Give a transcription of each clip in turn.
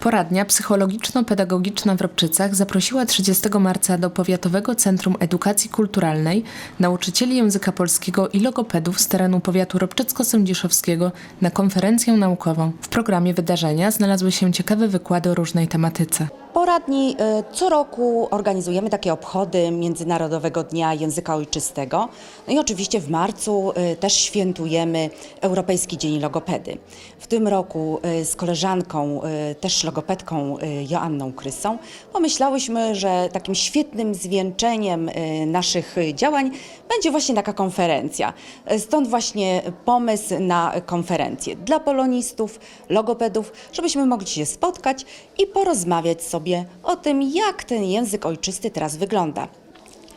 Poradnia psychologiczno-pedagogiczna w Robczycach zaprosiła 30 marca do Powiatowego Centrum Edukacji Kulturalnej nauczycieli języka polskiego i logopedów z terenu powiatu robczycko-sędziszowskiego na konferencję naukową. W programie wydarzenia znalazły się ciekawe wykłady o różnej tematyce. Poradni y, co roku organizujemy takie obchody Międzynarodowego Dnia Języka Ojczystego. No i oczywiście w marcu y, też świętujemy Europejski Dzień Logopedy. W tym roku y, z koleżanką, też logopedką Joanną Krysą, pomyślałyśmy, że takim świetnym zwieńczeniem naszych działań będzie właśnie taka konferencja. Stąd właśnie pomysł na konferencję dla polonistów, logopedów, żebyśmy mogli się spotkać i porozmawiać sobie o tym, jak ten język ojczysty teraz wygląda.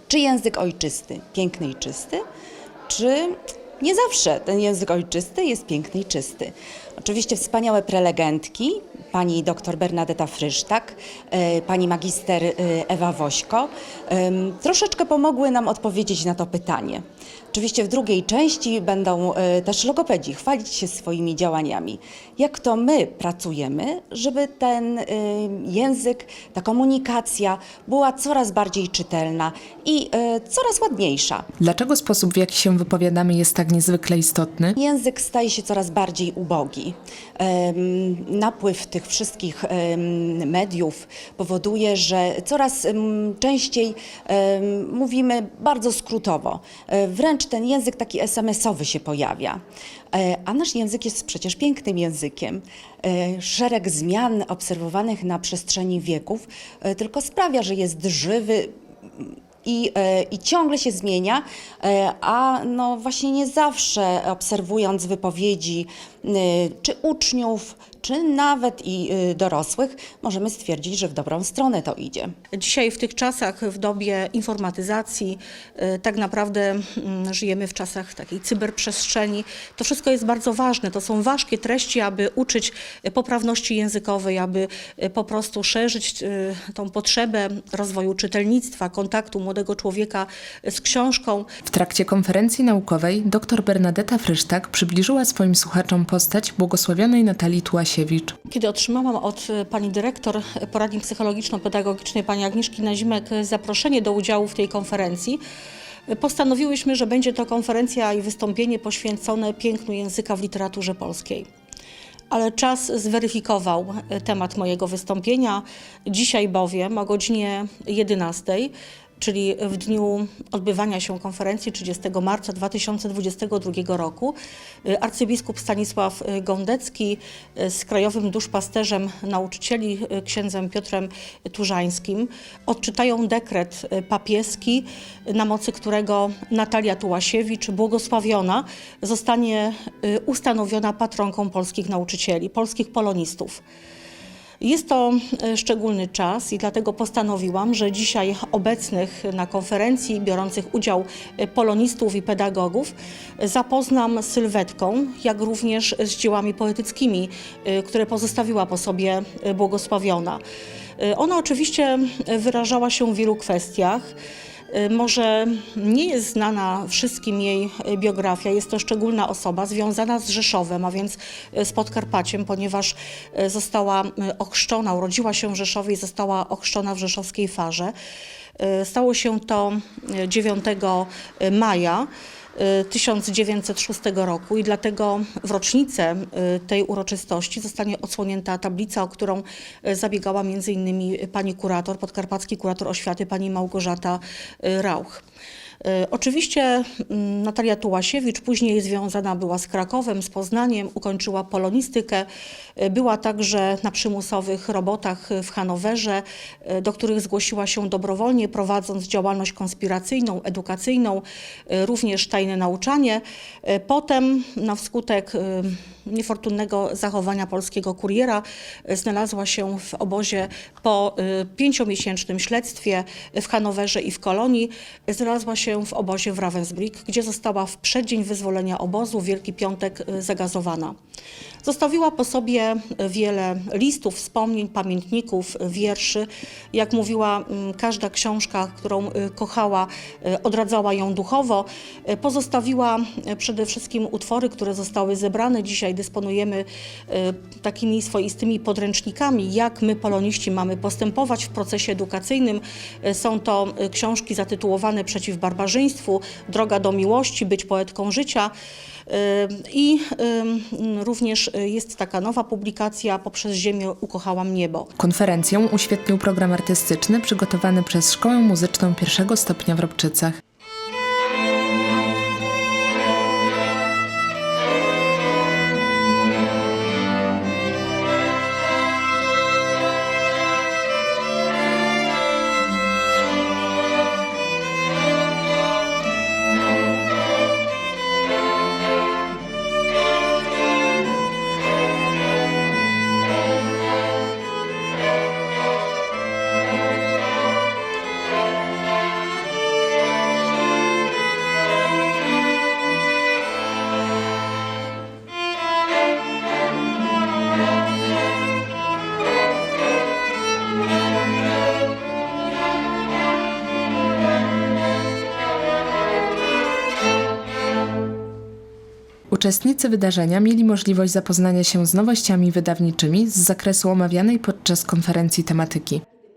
Czy język ojczysty piękny i czysty, czy nie zawsze ten język ojczysty jest piękny i czysty. Oczywiście wspaniałe prelegentki, pani dr Bernadetta Frysztak, e, pani magister e, Ewa Wośko, troszeczkę pomogły nam odpowiedzieć na to pytanie. Oczywiście w drugiej części będą e, też logopedzi chwalić się swoimi działaniami. Jak to my pracujemy, żeby ten e, język, ta komunikacja była coraz bardziej czytelna i e, coraz ładniejsza. Dlaczego sposób, w jaki się wypowiadamy, jest tak niezwykle istotny? Język staje się coraz bardziej ubogi. Napływ tych wszystkich mediów powoduje, że coraz częściej mówimy bardzo skrótowo. E, Wręcz ten język taki SMS-owy się pojawia. E, A nasz język jest przecież pięknym językiem. E, Szereg zmian obserwowanych na przestrzeni wieków e, tylko sprawia, że jest żywy, i, e, i ciągle się zmienia, e, a no właśnie nie zawsze obserwując wypowiedzi e, czy uczniów, czy nawet i dorosłych, możemy stwierdzić, że w dobrą stronę to idzie. Dzisiaj w tych czasach, w dobie informatyzacji, tak naprawdę mm, żyjemy w czasach takiej cyberprzestrzeni. To wszystko jest bardzo ważne. To są ważkie treści, aby uczyć poprawności językowej, aby po prostu szerzyć tą potrzebę rozwoju czytelnictwa, kontaktu młodego człowieka z książką. W trakcie konferencji naukowej dr Bernadetta Frysztak przybliżyła swoim słuchaczom postać błogosławionej Natalii Tułasiewicz. Kiedy otrzymałam od e, pani dyrektor poradni psychologiczno-pedagogicznej, pani Agnieszki Nazimek, e, zaproszenie do udziału w tej konferencji, e, postanowiłyśmy, że będzie to konferencja i wystąpienie poświęcone pięknu języka w literaturze polskiej. Ale czas zweryfikował temat mojego wystąpienia. Dzisiaj bowiem o godzinie 11 czyli w dniu odbywania się konferencji 30 marca 2022 roku, y, arcybiskup Stanisław y, Gądecki y, z krajowym duszpasterzem nauczycieli księdzem Piotrem Turzańskim odczytają dekret papieski, na mocy którego Natalia Tułasiewicz, błogosławiona, zostanie ustanowiona patronką polskich nauczycieli, polskich polonistów. Jest to e, szczególny czas i dlatego postanowiłam, że dzisiaj obecnych na konferencji, biorących udział e, polonistów i pedagogów e, zapoznam z sylwetką, jak również z dziełami poetyckimi, które pozostawiła po sobie błogosławiona. Ona oczywiście wyrażała się w wielu kwestiach. Y, Może nie jest znana wszystkim jej y, biografia. Jest to szczególna osoba związana z Rzeszowem, a więc y, z Podkarpaciem, ponieważ została ochrzczona, urodziła się w Rzeszowie i została ochrzczona w rzeszowskiej farze. Stało się to y, 9 maja. Y, 1906 roku i dlatego w rocznicę y, tej uroczystości zostanie odsłonięta tablica, o którą y, zabiegała innymi pani kurator, podkarpacki kurator oświaty, pani Małgorzata y, Rauch. Y, Oczywiście mm, Natalia Tułasiewicz później związana była z Krakowem, z Poznaniem, ukończyła polonistykę. Y, Była także na przymusowych robotach w Hanowerze, y, do których zgłosiła się dobrowolnie, prowadząc działalność konspiracyjną, edukacyjną, również tajne nauczanie. Potem na wskutek niefortunnego zachowania polskiego kuriera y, znalazła się w obozie po y, pięciomiesięcznym śledztwie w Hanowerze i w Kolonii. Znalazła się w obozie w Ravensbrück, gdzie została w przeddzień wyzwolenia obozu, Wielki Piątek, y, zagazowana. Zostawiła po sobie wiele listów, wspomnień, pamiętników, wierszy. Jak mówiła, każda książka, którą y, kochała, y, odradzała ją duchowo. Y, Pozostawiła y, przede wszystkim utwory, które zostały zebrane. Dzisiaj dysponujemy y, takimi swoistymi podręcznikami, jak my, poloniści, mamy postępować w procesie edukacyjnym. Y, Są to y, książki zatytułowane Przeciw barbarzyństwu, Droga do miłości, Być poetką życia. I również jest taka nowa publikacja Poprzez ziemię ukochałam niebo. Konferencją uświetnił program artystyczny przygotowany przez Szkołę Muzyczną pierwszego stopnia w Robczycach. Uczestnicy wydarzenia mieli możliwość zapoznania się z nowościami wydawniczymi z zakresu omawianej podczas konferencji tematyki.